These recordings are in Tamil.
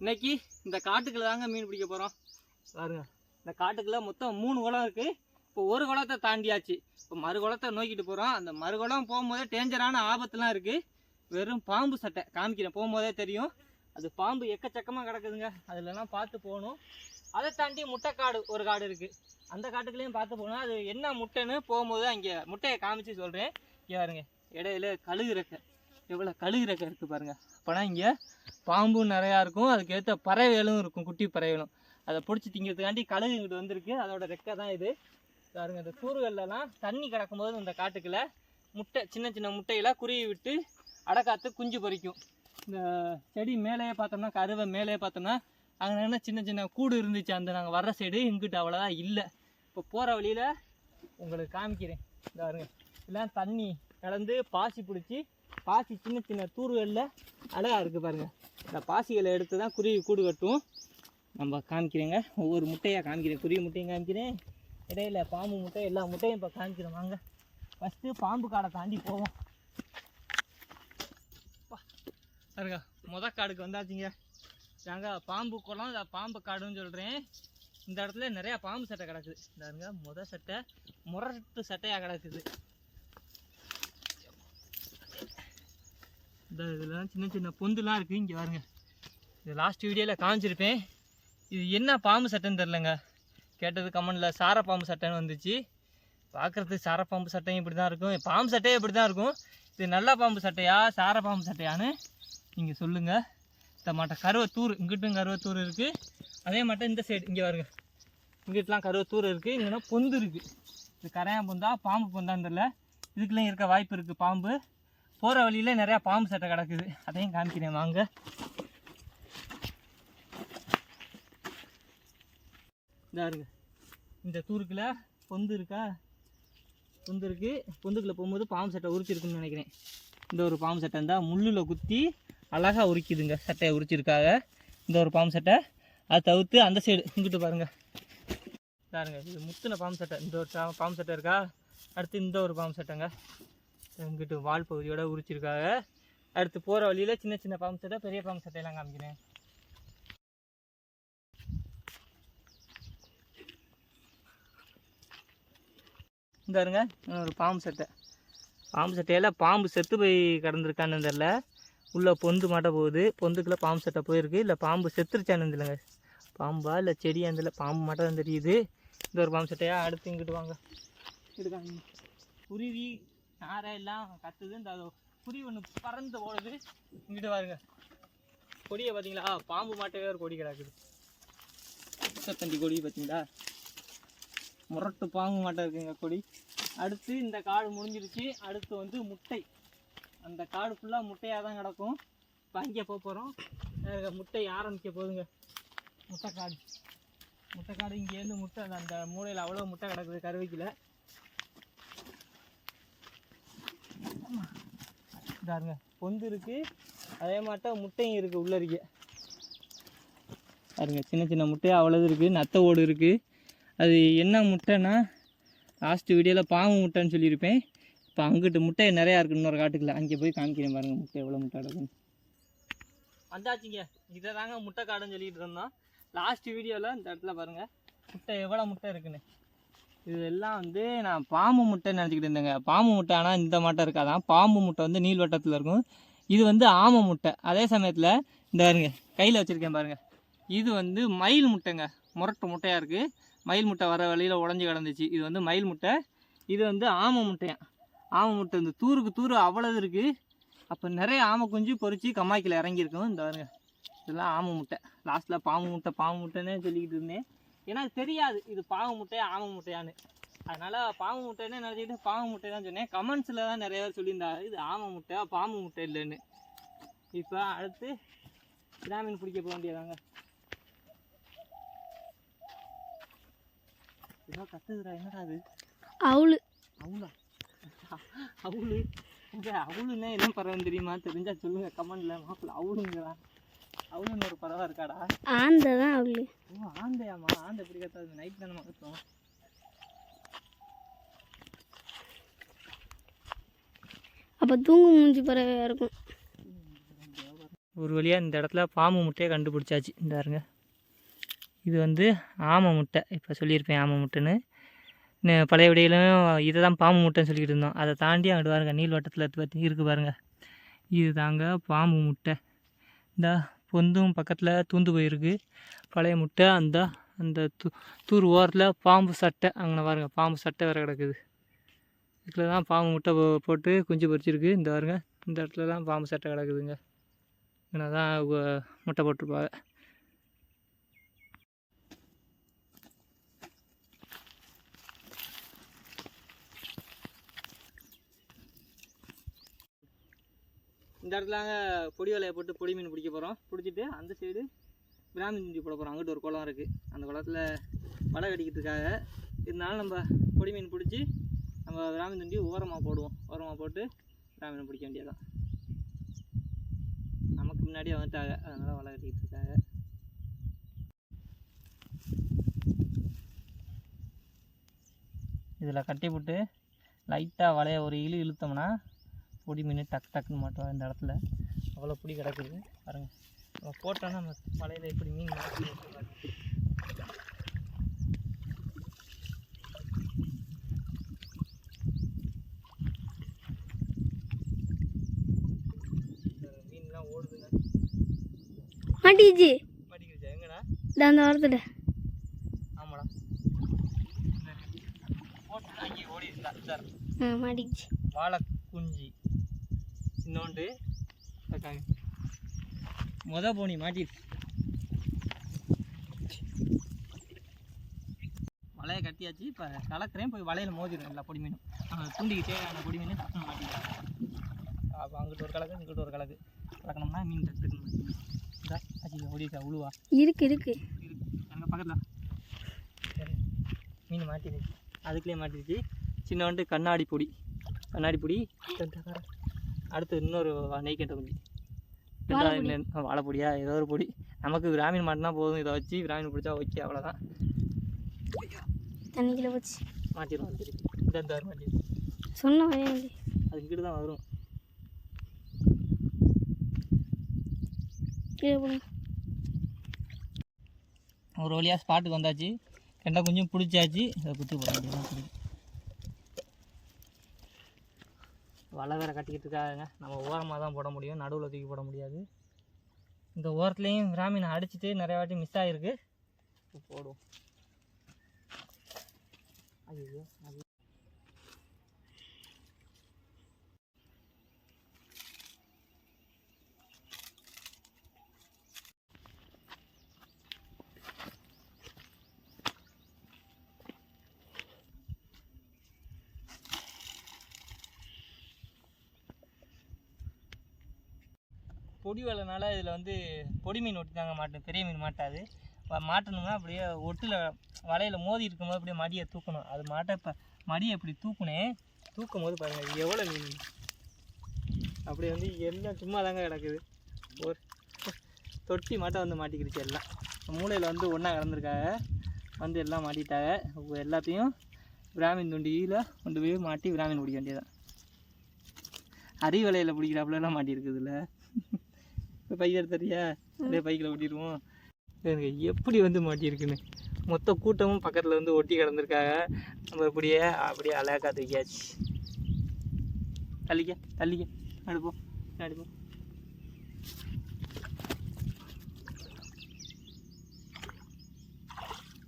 இன்னைக்கு இந்த காட்டுக்குள்ள தாங்க மீன் பிடிக்க போகிறோம் பாருங்க இந்த காட்டுக்குள்ள மொத்தம் மூணு குளம் இருக்குது இப்போ ஒரு குளத்தை தாண்டியாச்சு. இப்போ மறு குளத்தை நோக்கிட்டு போகிறோம் அந்த மறு குளம் போகும்போதே டேஞ்சரான ஆபத்துலாம் இருக்குது வெறும் பாம்பு சட்டை காமிக்கிறேன். போகும்போதே தெரியும். அது பாம்பு எக்கச்சக்கமாக கிடக்குதுங்க. அதுலலாம் பார்த்து போகணும். அதை தாண்டி முட்டைக்காடு ஒரு காடு இருக்குது அந்த காட்டுக்குள்ளேயும் பார்த்து போகணும். அது என்ன முட்டைன்னு போகும்போது அங்கே முட்டையை காமிச்சு சொல்கிறேன் இங்கே பாருங்க இடையில கழுகு ரெக்கை எவ்வளோ கழுகு ரெக்கை இருக்குது பாருங்கள் அப்போனா இங்கே பாம்பும் நிறையா இருக்கும். அதுக்கேற்ற பறவைகளும் இருக்கும் குட்டி பறவைகளும். அதை பிடிச்சி திங்கிறதுக்காண்டி கழுகு இங்கிட்டு வந்திருக்கு. அதோட ரெக்கை தான் இது. பாருங்கள் இந்த கூறுகள்லாம் தண்ணி கிடக்கும்போது இந்த காட்டுக்குள்ள முட்டை சின்ன சின்ன முட்டையில் குருவி விட்டு அடக்காத்து குஞ்சு பொரிக்கும் இந்த செடி மேலேயே பார்த்தோம்னா கருவை மேலேயே பார்த்தோம்னா அங்கே என்ன சின்ன சின்ன கூடு இருந்துச்சு. அந்த நாங்கள் வர்ற சைடு இங்கிட்டு அவ்வளோதான் இல்லை. இப்போ போகிற வழியில் உங்களுக்கு காமிக்கிறேன். இந்த பாருங்க இதெல்லாம் தண்ணி கலந்து பாசி பிடிச்சி பாசி சின்ன சின்ன தூறுகளில் அழகாக இருக்குது பாருங்கள் இந்த பாசிகளை எடுத்து தான் குருவி கூடு கட்டும். நம்ம காமிக்கிறேங்க. ஒவ்வொரு முட்டையாக காமிக்கிறேன். குருவி முட்டையும் காமிக்கிறேன். இடையில பாம்பு முட்டை எல்லா முட்டையும் இப்போ காமிக்கிறோம் வாங்க. ஃபஸ்ட்டு பாம்பு காடை தாண்டி போவோம். அப்பா, பாருங்க. முத காடுக்கு வந்தாச்சுங்க. நாங்க பாம்பு குளம் பாம்பு காடுன்னு சொல்கிறேன் இந்த இடத்துல நிறையா பாம்பு சட்டை கிடக்குது. இந்த முத சட்டை. முரட்டு சட்டையாக கிடக்குது. இந்த இதெல்லாம் சின்ன சின்ன பொந்துலாம் இருக்குது இங்கே பாருங்க. இது லாஸ்ட் வீடியோவில் காமிச்சிருப்பேன். இது என்ன பாம்பு சட்டைன்னு தெரிலங்க கேட்டது கமெண்டில் சார பாம்பு சட்டைன்னு வந்துச்சு. பார்க்குறதுக்கு சார பாம்பு சட்டையும் இப்படி தான் இருக்கும் பாம்பு சட்டையும் இப்படி தான் இருக்கும். இது நல்ல பாம்பு சட்டையா சார பாம்பு சட்டையான்னு நீங்கள் சொல்லுங்கள் இந்த மாட்ட கருவத்தூர் இங்கிட்டும் கருவத்தூர் இருக்குது அதே மாட்டம் இந்த சைடு இங்கே வருங்க இங்கிட்டலாம் கருவத்தூர் இருக்குது இங்கன்னா பொந்து இருக்குது இது கரையான் பொந்தா பாம்பு பொந்தான்னு தெரில இதுக்குலாம் இருக்க வாய்ப்பு இருக்குது பாம்பு. போகிற வழியில் நிறையா பாம்பு சட்டை கிடக்குது. அதையும் காமிக்கிறேன் வாங்க. இந்த இருங்க இந்த தூருக்கில் பொந்து இருக்கா? பொந்து இருக்குது பொந்துக்குள்ளே போகும்போது பாம்பு சட்டை உரிச்சிருக்குன்னு நினைக்கிறேன். இந்த ஒரு பாம்பு சட்டை இருந்தால் முள்ளில் குத்தி அழகாக உரிக்குதுங்க சட்டையை உரிச்சிருக்காங்க இந்த ஒரு பாம்பு சட்டை. அதை தவிர்த்து அந்த சைடு இங்கிட்டு பாருங்கள் பாருங்க இது முத்துன பாம்பு சட்டை. இந்த ஒரு பாம்பு சட்டை இருக்கா? அடுத்து இந்த ஒரு பாம்பு சட்டைங்க. இங்கிட்டு வால் பகுதியோட உரிச்சிருக்காங்க அடுத்து போகிற வழியில் சின்ன சின்ன பாம்பு சட்டை பெரிய பாம்பு சட்டையெல்லாம் காமிக்கிறேன். இந்த பாருங்க ஒரு பாம்பு சட்டை. பாம்பு சட்டையில் பாம்பு செத்து போய் கடந்திருக்கான்னு தெரில உள்ளே பொந்து மாட்ட போகுது. பொந்துக்குள்ளே பாம்பு சட்டை போயிருக்கு. இல்லை பாம்பு செத்துருச்சான்னு இல்லைங்க பாம்பா இல்லை செடியா தெரியல. பாம்பு மட்டும் தான் தெரியுது. இந்த ஒரு பாம்பு சட்டையாக அடுத்து இங்கிட்டு வாங்க. எடுக்காங்க குருவி நாரை எல்லாம் கத்துது. இந்த குடி ஒன்று பறந்து போடுது இங்கிட்டு பாருங்க. கொடியை பார்த்தீங்களா? பாம்பு மாட்டவே ஒரு கொடி கிடக்குது. முத்தத்தண்டி கொடி பார்த்தீங்களா? முரட்டு பாம்பு மாட்டை இருக்குங்க கொடி. அடுத்து இந்த காடு முடிஞ்சிருச்சு. அடுத்து வந்து முட்டை. அந்த காடு ஃபுல்லாக முட்டையாக தான் கிடக்கும். இப்போ அங்கே போக போகிறோம் முட்டை ஆரம்பிக்க போகுதுங்க. முட்டைக்காடு முட்டைக்காடு இங்கேருந்து முட்டை அந்த- அந்த மூளையில் அவ்வளோ முட்டை கிடக்குது கருவிக்கில் பாருங்க. பொந்து இருக்குது அதே மாட்டம் முட்டையும் இருக்குது உள்ளரிக்க. பாருங்க சின்ன சின்ன முட்டையாக அவ்வளோது இருக்குது நத்த ஓடு இருக்குது அது என்ன முட்டைன்னா லாஸ்ட் வீடியோவில் பாம்பு முட்டைன்னு சொல்லியிருப்பேன். இப்போ அங்கிட்டு முட்டை நிறையா இருக்கு இன்னொரு காட்டுக்குள்ள. அங்கே போய் காமிக்கிறேன் பாருங்க முட்டை எவ்வளோ முட்டை இருக்குன்னு வந்தாச்சுங்க. இதை தாங்க முட்டை காடுன்னு சொல்லிட்டு இருந்தோம். லாஸ்ட் வீடியோவில் இந்த இடத்துல பாருங்க. முட்டை எவ்வளோ முட்டை இருக்குன்னு. இது எல்லாம் வந்து நான் பாம்பு முட்டைன்னு நினச்சிக்கிட்டு இருந்தேங்க. பாம்பு முட்டை ஆனால் இந்த மாட்டை இருக்காதான் பாம்பு முட்டை வந்து நீள்வட்டத்தில் இருக்கும். இது வந்து ஆமை முட்டை. அதே சமயத்தில் இந்த பாருங்க கையில் வச்சுருக்கேன் பாருங்க. இது வந்து மயில் முட்டைங்க. முரட்டு முட்டையாக இருக்குது மயில் முட்டை வர வழியில் உடஞ்சி கிடந்துச்சு. இது வந்து மயில் முட்டை. இது வந்து ஆமை முட்டையா? ஆமை முட்டை இந்த தூருக்கு தூரு அவ்வளவு இருக்குது அப்போ நிறைய ஆமை குஞ்சு பொறிச்சு கம்மாய்க்கில் இறங்கியிருக்கும். இந்த பாருங்க இதெல்லாம் ஆமை முட்டை. லாஸ்ட்டில் பாம்பு முட்டை பாம்பு முட்டைன்னே சொல்லிக்கிட்டு இருந்தேன். ஏன்னா அது தெரியாது. இது பாம்பு முட்டையா ஆமை முட்டையான்னு. அதனால் பாம்பு முட்டைன்னு நினச்சிக்கிட்டு பாம்பு முட்டை தான் சொன்னேன். கமெண்ட்ஸில் தான் நிறைய பேர் சொல்லியிருந்தாங்க. இது ஆமை முட்டையா பாம்பு முட்டை இல்லைன்னு. இப்போ அடுத்து கிராமீன் பிடிக்க போக வேண்டியதாங்க. ஏதோ கத்துதுடா என்னடா அது அவளு. அவுளா? அவுளு? அவுளுன்னா என்ன பறவைன்னு தெரியுமா? தெரிஞ்சா சொல்லுங்க கமெண்ட்ல மாப்பிள்ள அவுளுங்கிறா அவுளுன்னு ஒரு பறவை இருக்காடா? ஆந்த தான் அவளு ஓ ஆந்தையாமா ஆந்தை எப்படி கத்தாது நைட் தானே கத்தும் அப்போ தூங்கு மூஞ்சி பறவையாக இருக்கும். ஒரு வழியாக இந்த இடத்துல பாம்பு முட்டையை கண்டுபிடிச்சாச்சு. இந்த பாருங்க. இது வந்து ஆமை முட்டை. இப்போ சொல்லியிருப்பேன் ஆமை முட்டைன்னு. பழைய விடையிலும் இதை தான் பாம்பு முட்டைன்னு சொல்லிக்கிட்டு இருந்தோம். அதை தாண்டி அங்கிட்டு பாருங்க நீள்வட்டத்தில் இருக்குது பாருங்க. இது தாங்க பாம்பு முட்டை. இந்த பொந்தும் பக்கத்தில் தூந்து போயிருக்கு. பழைய முட்டை அந்த அந்த தூ தூர் ஓரத்தில் பாம்பு சட்டை. அங்கே பாருங்கள் பாம்பு சட்டை வேறு கிடக்குது. இதில் தான் பாம்பு முட்டை போ- போட்டு குஞ்சு பொரிச்சிருக்கு. இந்த பாருங்கள் இந்த இடத்துல தான் பாம்பு சட்டை கிடக்குதுங்க. இங்கே தான் முட்டை போட்டிருப்பாங்க. இந்த இடத்துலாங்க பொடி வலையை போட்டு பொடி மீன் பிடிக்க போகிறோம் பிடிச்சிட்டு அந்த சைடு பிராமி தூண்டி போட போகிறோம் அங்கிட்டு ஒரு குளம் இருக்குது அந்த குளத்தில் வலை கடிக்கிறதுக்காக இருந்தாலும் நம்ம பொடி மீன் பிடிச்சி நம்ம பிராமி துண்டி ஓரமாக போடுவோம். ஓரமாக போட்டு பிராமீனை பிடிக்க வேண்டியதான் நமக்கு முன்னாடியே வந்துட்டாங்க. அதனால் வலை கட்டிக்கிட்டு இருக்காங்க. இதில் கட்டி விட்டு லைட்டாக வலைய ஒரு இழு இழுத்தோம்னா பொடி மீன் டக்கு டக்குன்னு மாட்டோம் இந்த இடத்துல. அவ்வளோ பொடி கிடக்குது. பாருங்க. நம்ம போட்டோன்னா நம்ம வலையில் எப்படி மீன் மாட்டி மீன்லாம் ஓடுதுங்க மாட்டிக்கிச்சு மாட்டிக்கிடுச்சா எங்கடா? அந்த வாரத்தில் ஆமாடா. போட்டு ஓடி இருந்தா சார் மாட்டிக்கிச்சு வாழை இன்னொன்று அக்காங்க மொத போனி மாட்டிடுச்சு வலையை கட்டியாச்சு இப்போ கலக்கிறேன் போய் வலையில் மோதிடும் எல்லா பொடி மீனும். தூண்டிக்கிட்டே அந்த பொடி மீன் டக்குன்னு மாட்டிடும் அப்போ அங்கிட்டு ஒரு கலக்கு இங்கிட்டு ஒரு கலக்கு. கலக்கணும்னா மீன் மாட்டிடும் இதா அச்சி ஓடிக்கா உழுவா. இருக்கு இருக்கு. அங்கே பக்கத்தில் சரி. மீன் மாட்டிடுச்சு அதுக்குள்ளேயே மாட்டிடுச்சு சின்னவண்டு கண்ணாடி பொடி. கண்ணாடி பொடி. அடுத்து இன்னொரு நெய்க்கட்ட குஞ்சு. வாழைப்பொடி. ரெண்டாவது வாழைப்பொடியா? ஏதோ ஒரு பொடி. நமக்கு பிராமின் மாட்டினா போதும். இதை வச்சு பிராமின் பிடிச்சா ஓகே அவ்வளோதான் தண்ணிக்குள்ள போச்சு. மாட்டிடுவோம் சரி இந்த இந்த மாட்டிடுச்சு சொன்ன அது இங்கிட்டு தான் வரும். ஒரு வழியாக ஸ்பாட்டுக்கு வந்தாச்சு. கெண்டை குஞ்சும் பிடிச்சாச்சு. அதை குத்தி போட வேண்டியதான் வலை வேற கட்டிக்கிட்டு இருக்காங்க. நம்ம ஓரமாக தான் போட முடியும். நடுவில் தூக்கி போட முடியாது. இந்த ஓரத்துலேயும் பிராமின் அடிச்சிட்டு நிறைய வாட்டி மிஸ் ஆகிருக்கு போடுவோம். ஐயோ பொடி வலைனால இதில் வந்து பொடி மீன் ஒட்டி தாங்க மாட்டோம் பெரிய மீன் மாட்டாது. மாட்டணும்னா அப்படியே ஒட்டில் வலையில் மோதி இருக்கும்போது அப்படியே மடியை தூக்கணும். அது மாட்ட இப்போ மடியை இப்படி தூக்குனேன் தூக்கும் போது பாருங்கள் எவ்வளோ மீன். அப்படியே வந்து எல்லாம் சும்மா தாங்க கிடக்குது. ஒரு தொட்டி மாட்ட வந்து மாட்டிக்கிடுச்சு எல்லாம். மூளையில் வந்து ஒன்றா கலந்துருக்காங்க வந்து எல்லாம் மாட்டிட்டாங்க. எல்லாத்தையும் பிராமின் துண்டியில் கொண்டு போய் மாட்டி பிராமின் பிடிக்க வேண்டியதான் அரி வலையில் பிடிக்கிறாப்புலலாம் மாட்டியிருக்குதுல்ல. இப்போ எடுத்துறியா அதே பைக்கில் ஓட்டிடுவோம். எனக்கு எப்படி வந்து மாட்டியிருக்குன்னு மொத்த கூட்டமும் பக்கத்தில் வந்து ஒட்டி கிடந்திருக்காங்க. நம்ம இப்படியே அப்படியே அழகாக தூக்கியாச்சு. தள்ளிக்க தள்ளிக்க. அடுப்போம் அடுப்போம்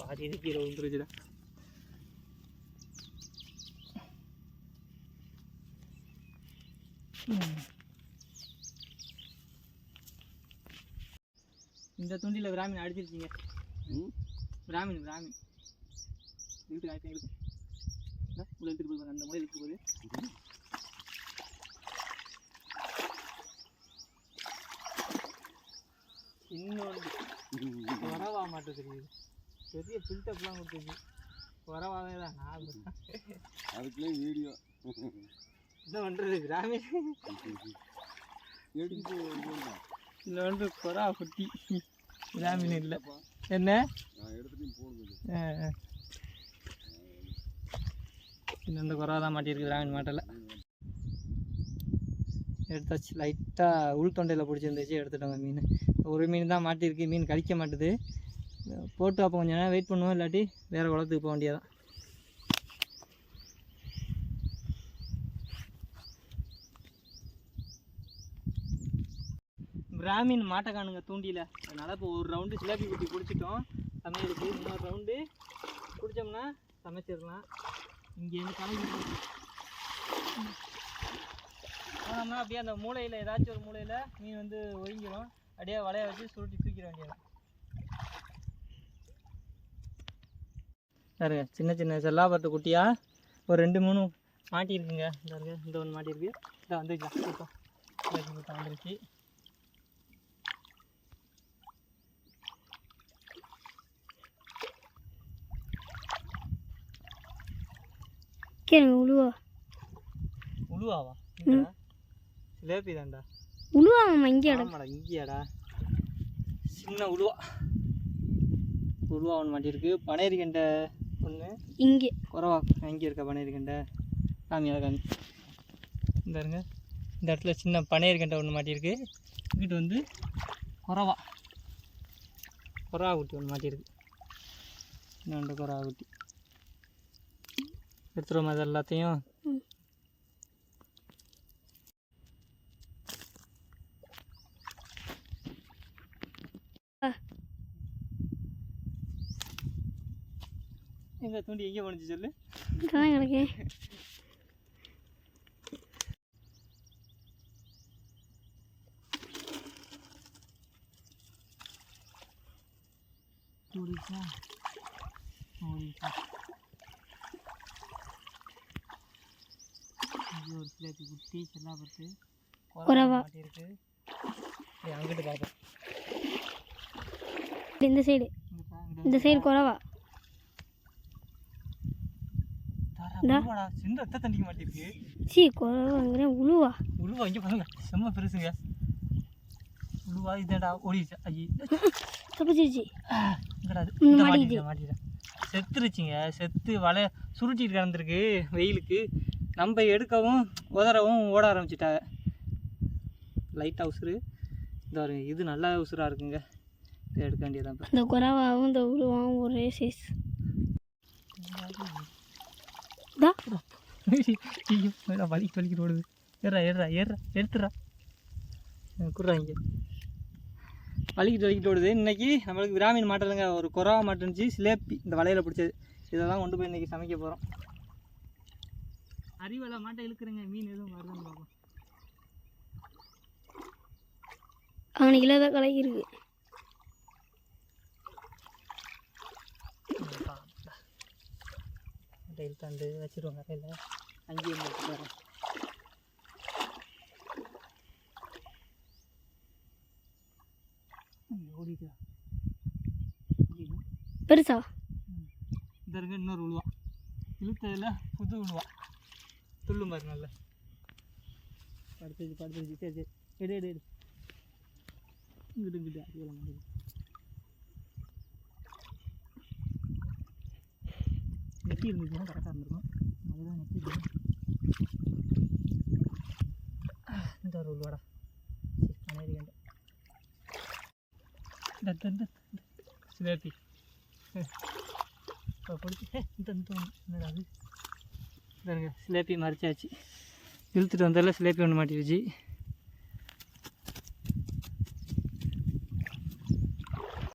பாதி இது கீழே விழுந்துருச்சுடா இந்த துண்டியில் பிராமின் அடிச்சிருச்சிங்க பிராமின் பிராமின். இழுத்து இந்தா, உள்ள இழுத்துட்டு போய் அந்த முறை இழுத்து போகுது இன்னொன்று. வரவா மாட்டேன் தெரியுது. பெரிய பில்டப்லாம் கொடுத்துருக்கு வரவாவே தான். நான் அதுக்குள்ளே வீடியோ. என்ன பண்ணுறது பிராமின். எடுத்து இல்லை வந்து கொரா குட்டி. பிராமின் இல்லை. என்ன? இந்த குறவா தான் மாட்டியிருக்கு பிராமின் மாட்டல எடுத்தாச்சு. லைட்டாக உள் தொண்டையில் பிடிச்சிருந்துச்சு எடுத்துட்டோங்க மீன். ஒரு மீன் தான் மாட்டியிருக்கு மீன் கடிக்க மாட்டுது. போட்டு அப்போ கொஞ்சம் நேரம் வெயிட் பண்ணுவோம் இல்லாட்டி வேறு குளத்துக்கு போக வேண்டியதான் பிராமின் மாட்டக்கானுங்க தூண்டியில். அதனால் இப்போ ஒரு ரவுண்டு சிலேபி குட்டி குடிச்சிட்டோம். சமையலுக்கு இன்னொரு ரவுண்டு குடித்தோம்னா சமைச்சிடலாம். இங்கேருந்து கலங்கி போனோம்னா அப்படியே அந்த மூலையில் ஏதாச்சும் ஒரு மூலையில் மீன் வந்து ஒதுங்கிடும் அப்படியே வலைய வச்சு சுருட்டி தூக்கிட வேண்டியது. பாருங்க சின்ன சின்ன செல்லாபத்து குட்டியாக ஒரு ரெண்டு மூணு மாட்டியிருக்குங்க. இந்த இந்த ஒன்று மாட்டியிருக்கு. இதை வந்துருச்சு வந்துருச்சு. கேளுங்க உழுவா. உழுவாவா? சிலேபி தான்டா உழுவா மாமா இங்கே இடம் ஆமாடா இங்கேயாடா. சின்ன உழுவா. உழுவா ஒன்று மாட்டியிருக்கு பனையரி கண்டை ஒன்று இங்கே. குறவா இங்கே இருக்கா பனையரி கண்டை. காமி அதை காமி இந்த இருங்க இந்த இடத்துல சின்ன பனையரி கண்டை ஒன்று மாட்டியிருக்கு இங்கிட்டு வந்து குறவா. குறவா குட்டி ஒன்று மாட்டியிருக்கு இன்னொன்று குறவா குட்டி. எடுத்துருவோம் அது எல்லாத்தையும் ம். ஆ. எங்க தூண்டி எங்கே போணுச்சு சொல்லு இதான் கிடக்கு ஓடிச்சா ஓடிச்சா இது ஒரு சிலேபி குட்டி செல்லாபத்து குறவா. இருக்கு அங்கிட்டு பார்ப்போம் இந்த சைடு இந்த சைடு குறவா. சின்ன ரத்த தண்டிக்க மாட்டிருக்கு சீ குறவாங்கிறேன் உழுவா. உழுவா இங்கே பாருங்க. செம்ம பெருசுங்க. உழுவா இதேடா ஓடிடுச்சு. ஐயே. தப்பிச்சிருச்சு. மாட்டிக்கிச்சு. மாட்டிக்கிட்டேன் செத்துருச்சுங்க. செத்து வலை சுருட்டிட்டு கிடந்திருக்கு வெயிலுக்கு. நம்ம எடுக்கவும் உதறவும் ஓட ஆரம்பிச்சிட்டாங்க. லைட்டாக உசுறு இந்த பாருங்க இது நல்லா உசுராக இருக்குங்க. இதை எடுக்க வேண்டியதான் இந்த குறவாவும் இந்த உழுவாவும் ஒரே சைஸ் வலிக்கு வலிக்கிட்டு ஓடுது ஏறா ஏறா ஏறா எடுத்துடா குடுறா இங்கே. வலிக்கிட்டு வலிக்கிட்டு ஓடுது. இன்னைக்கு நம்மளுக்கு விராமீன் மாட்டலுங்க ஒரு குறவா மாட்டுனுச்சு சிலேப்பி. இந்த வலையில் பிடிச்சது. இதை தான் கொண்டு போய் இன்னைக்கு சமைக்க போகிறோம் அறிவலை மாட்டை இழுக்கிறேங்க மீன் எதுவும் வருதுன்னு பார்ப்போம் அவனுக்கு இல்லாத கலக்கி இருக்கு. மாட்டை இழுத்தாண்டு வச்சிருவாங்க கரையில் அங்கேயே போட்டு வரேன் ஓடிட்டா. பெருசா? இந்த இருங்க இன்னொரு உழுவா. இழுத்ததில் புது உழுவா. துள்ளும் பாரு நல்ல. படுத்துச்சு படுத்துச்சு சரி சரி. எடு எடு எடு. இங்கிட்டு இங்கிட்டு. அடிக்கல மாட்டேங்குது நெட்டி இருந்துச்சுன்னா கரெக்டாக இருந்திருக்கும். அதுதான் நெட்டி. இந்த ஒரு சிலேபி இப்போ பிடிச்சி இந்த இந்த என்னடா அது? பாருங்க சிலேப்பி மறைச்சாச்சு. இழுத்துட்டு வந்தால சிலேப்பி ஒன்று மாட்டிடுச்சு.